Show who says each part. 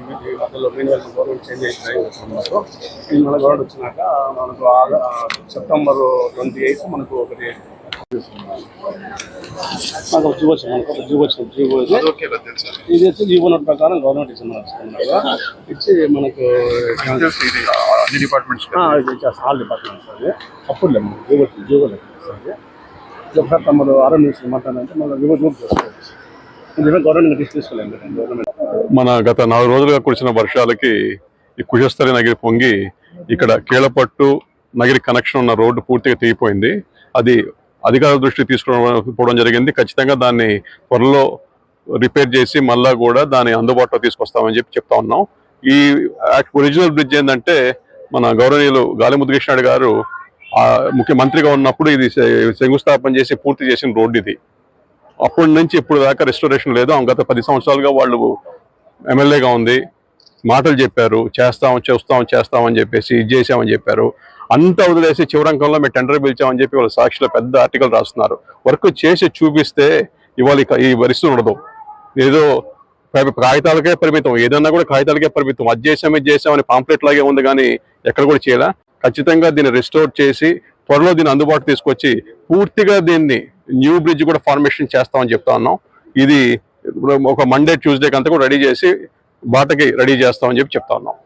Speaker 1: మధ్యలో renewal government change చేసిన మన గవర్నమెంట్ వచ్చినాక మనకు సెప్టెంబర్ ట్వంటీ ఎయిత్ మనకు ఒకటి నాకు ఒక జీవో వచ్చింది మనకు ఒక జీవో వచ్చింది జీవో ఇది. వచ్చి జీవో నోట్ ప్రకారం గవర్నమెంట్ ఇచ్చిన ఇచ్చి మనకు
Speaker 2: అన్ని డిపార్ట్మెంట్స్
Speaker 1: ఆల్ డిపార్ట్మెంట్స్ అది అప్పుడు లేదు మనకు జీవో వచ్చింది జీవో లేదు ఒకసారి తమరు ఆరో నిమిషం మాట్లాడాలంటే మనం జీవో జీవో చేసుకోవచ్చు ఇది గవర్నమెంట్ తీసుకోలేదు గవర్నమెంట్
Speaker 2: మన గత నాలుగు రోజులుగా కురిసిన వర్షాలకి ఈ కుశస్థలి నగిరి పొంగి ఇక్కడ కీలపట్టు నగిరి కనెక్షన్ ఉన్న రోడ్డు పూర్తిగా తెగిపోయింది. అది అధికారుల దృష్టికి తీసుకోవడం జరిగింది. ఖచ్చితంగా దాన్ని త్వరలో రిపేర్ చేసి మళ్ళా కూడా దాన్ని అందుబాటులో తీసుకొస్తామని చెప్పి చెప్తా ఉన్నాం. ఈ ఒరిజినల్ బ్రిడ్జ్ ఏంటంటే మన గౌరవనీయులు గాలి ముద్దుకృష్ణాడు గారు ముఖ్యమంత్రిగా ఉన్నప్పుడు ఇది శంకుస్థాపన చేసి పూర్తి చేసిన రోడ్డు ఇది. అప్పటి నుంచి ఇప్పుడు దాకా రెస్టోరేషన్ లేదు. గత పది సంవత్సరాలుగా వాళ్ళు ఎమ్మెల్యేగా ఉంది మాటలు చెప్పారు చేస్తాం చూస్తాం చేస్తామని చెప్పేసి ఇది చేసామని చెప్పారు. అంతా వదిలేసి చివరంకంలో మేము టెండర్ పిలిచామని చెప్పి వాళ్ళ సాక్షిలో పెద్ద ఆర్టికల్ రాస్తున్నారు. వర్క్ చేసి చూపిస్తే ఇవాళ ఈ పరిస్థితి ఉండదు. ఏదో కాగితాలకే పరిమితం ఏదన్నా కూడా కాగితాలకే పరిమితం. అది చేసాం ఇది చేసామని పాంప్లెట్ లాగే ఉంది కానీ ఎక్కడ కూడా చేయాల. ఖచ్చితంగా దీన్ని రిస్టోర్ చేసి త్వరలో దీన్ని అందుబాటు తీసుకొచ్చి పూర్తిగా దీన్ని న్యూ బ్రిడ్జ్ కూడా ఫార్మేషన్ చేస్తామని చెప్తా ఉన్నాం. ఇది ఒక మండే ట్యూస్డేకి అంతా కూడా రెడీ చేసి బాటకి రెడీ చేస్తామని చెప్పి చెప్తా ఉన్నాం.